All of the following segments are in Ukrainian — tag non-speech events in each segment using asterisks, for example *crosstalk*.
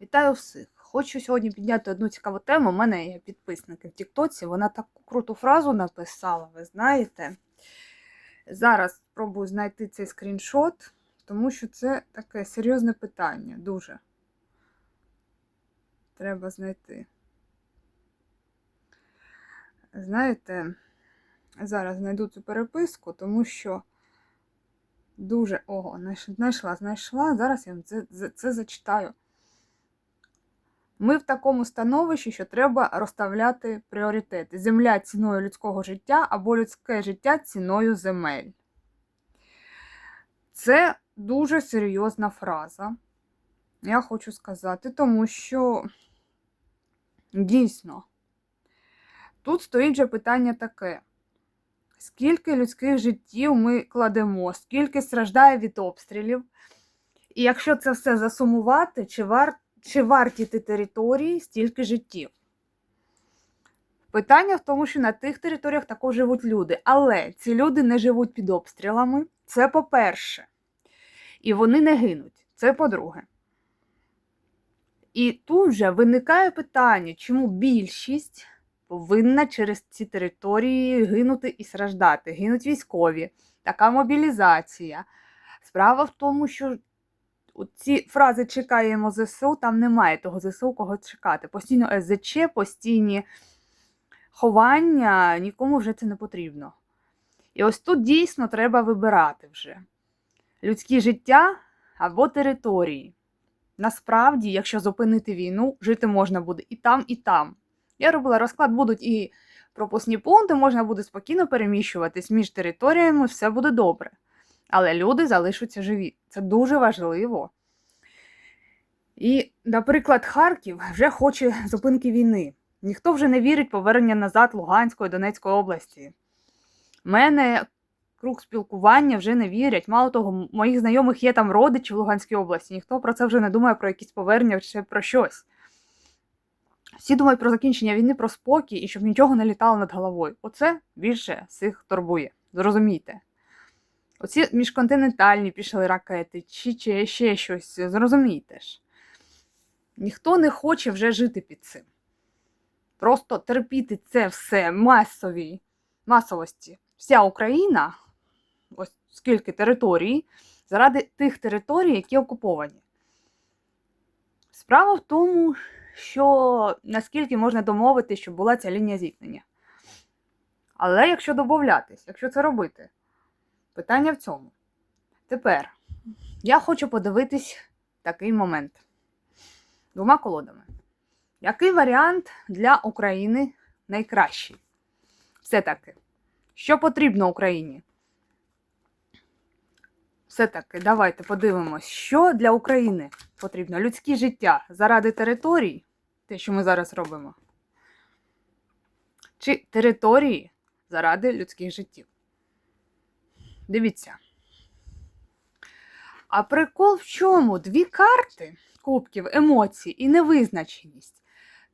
Вітаю всіх! Хочу сьогодні підняти одну цікаву тему. У мене є підписники в Тіктоці. Вона таку круту фразу написала, ви знаєте. Зараз спробую знайти цей скріншот, тому що це таке серйозне питання. Дуже. Треба знайти. Знаєте, зараз знайду цю переписку, тому що дуже. Ого, знайшла, знайшла. Зараз я це, це, це зачитаю. Ми в такому становищі, що треба розставляти пріоритети. Земля ціною людського життя або людське життя ціною земель. Це дуже серйозна фраза. Я хочу сказати, тому що дійсно тут стоїть же питання таке: скільки людських життів ми кладемо, скільки страждає від обстрілів. І якщо це все засумувати, чи варто чи варті ті території стільки життів? Питання в тому, що на тих територіях також живуть люди. Але ці люди не живуть під обстрілами. Це по-перше. І вони не гинуть. Це по-друге. І тут же виникає питання, чому більшість повинна через ці території гинути і страждати. Гинуть військові, така мобілізація. Справа в тому, що ці фрази чекаємо ЗСУ, там немає того ЗСУ, кого чекати. Постійно СЗЧ, постійні ховання, нікому вже це не потрібно. І ось тут дійсно треба вибирати вже людське життя або території. Насправді, якщо зупинити війну, жити можна буде і там, і там. Я робила розклад, будуть і пропускні пункти, можна буде спокійно переміщуватись між територіями, все буде добре. Але люди залишаться живі. Це дуже важливо. І, наприклад, Харків вже хоче зупинки війни. Ніхто вже не вірить повернення назад Луганської Донецької області. Мене круг спілкування вже не вірять. Мало того, моїх знайомих є там родичі в Луганській області. Ніхто про це вже не думає про якісь повернення чи про щось. Всі думають про закінчення війни, про спокій і щоб нічого не літало над головою. Оце більше всіх турбує. Зрозумійте. Оці міжконтинентальні пішли ракети, чи, чи ще щось, зрозумійте ж. Ніхто не хоче вже жити під цим. Просто терпіти це все масовій масовості. Вся Україна, ось скільки територій, заради тих територій, які окуповані. Справа в тому, що наскільки можна домовити, щоб була ця лінія зіткнення. Але якщо домовлятись, якщо це робити, питання в цьому. Тепер я хочу подивитись такий момент двома колодами. Який варіант для України найкращий? Все-таки, що потрібно Україні? Все-таки, давайте подивимось, що для України потрібно. Людське життя заради територій, те, що ми зараз робимо. Чи території заради людських життів? Дивіться. А прикол в чому? Дві карти кубків, емоцій і невизначеність.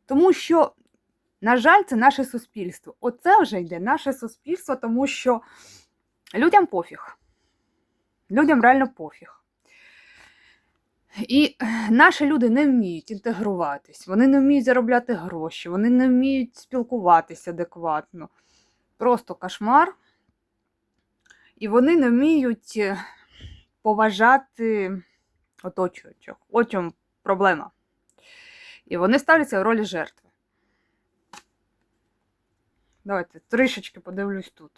Тому що, на жаль, це наше суспільство. Оце вже йде наше суспільство, тому що людям пофіг. Людям реально пофіг. І наші люди не вміють інтегруватись, вони не вміють заробляти гроші, вони не вміють спілкуватися адекватно. Просто кошмар. І вони не вміють поважати оточуючих. От чому проблема. І вони ставляться в ролі жертви. Давайте трішечки подивлюсь тут.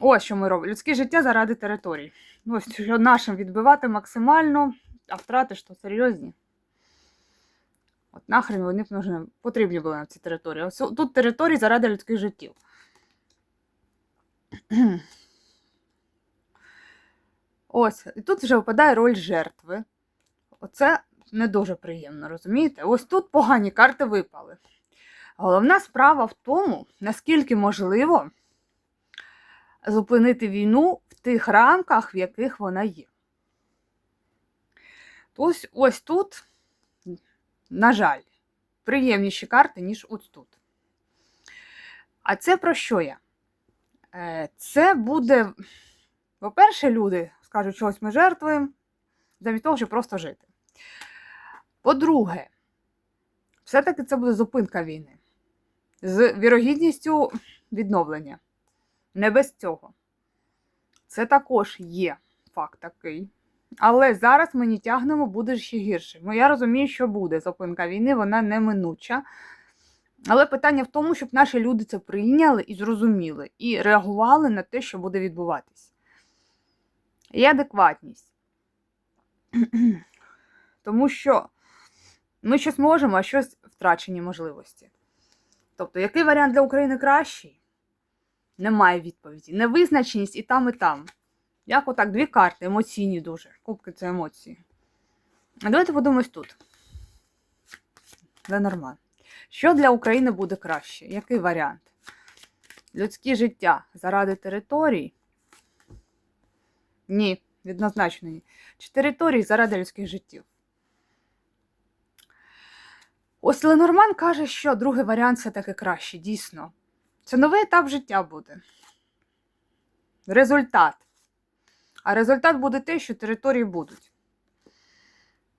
Ось що ми робимо. Людське життя заради територій. Ось що нашим відбивати максимально, а втрати то серйозні. От нахрен вони б потрібні були на цій території. Ось тут території заради людських життів. Ось, і тут вже випадає роль жертви. Оце не дуже приємно, розумієте? Ось тут погані карти випали. Головна справа в тому, наскільки можливо зупинити війну в тих рамках, в яких вона є. Ось ось тут, на жаль, приємніші карти, ніж ось тут. А це про що я? Е, це буде, по-перше, люди скажуть, ось ми жертвуємо, замість того, щоб просто жити. По-друге, все-таки це буде зупинка війни з вірогідністю відновлення. Не без цього. Це також є факт такий. Але зараз ми не тягнемо, буде ще гірше. Ну, я розумію, що буде зупинка війни, вона неминуча. Але питання в тому, щоб наші люди це прийняли і зрозуміли, і реагували на те, що буде відбуватись. І адекватність. *clears throat* Тому що ми щось можемо, а щось втрачені можливості. Тобто, який варіант для України кращий? Немає відповіді. Невизначеність і там, і там. Як отак, дві карти, емоційні дуже. Кубки це емоції. А давайте подивимось тут. Ленорман. Що для України буде краще? Який варіант? Людське життя заради територій? Ні, однозначно ні. Чи території заради людських життів? Ось Ленорман каже, що другий варіант все-таки краще, дійсно. Це новий етап життя буде. Результат. А результат буде те, що території будуть.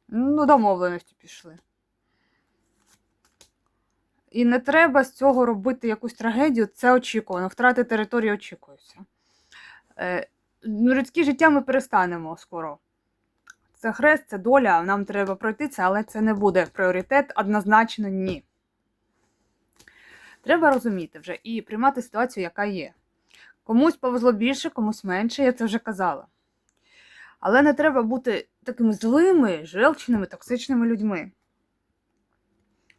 Ну, домовленості пішли. І не треба з цього робити якусь трагедію, це очікувано. Втрати території очікуються. Ну, людське життя ми перестанемо скоро. Це хрест, це доля, нам треба пройти це, але це не буде пріоритет, однозначно ні. Треба розуміти вже і приймати ситуацію, яка є. Комусь повезло більше, комусь менше, я це вже казала. Але не треба бути такими злими, желчними, токсичними людьми.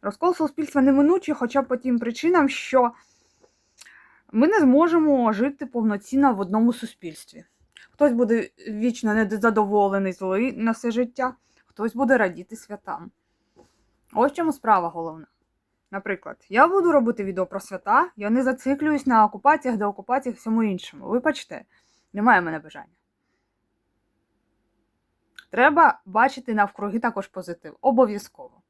Розкол суспільства неминучий, хоча по тим причинам, що ми не зможемо жити повноцінно в одному суспільстві. Хтось буде вічно незадоволений, злий на все життя, хтось буде радіти святам. Ось чому справа головна. Наприклад, я буду робити відео про свята, я не зациклююсь на окупаціях, деокупаціях, всьому іншому. Вибачте, немає в мене бажання. Треба бачити навкруги також позитив. Обов'язково.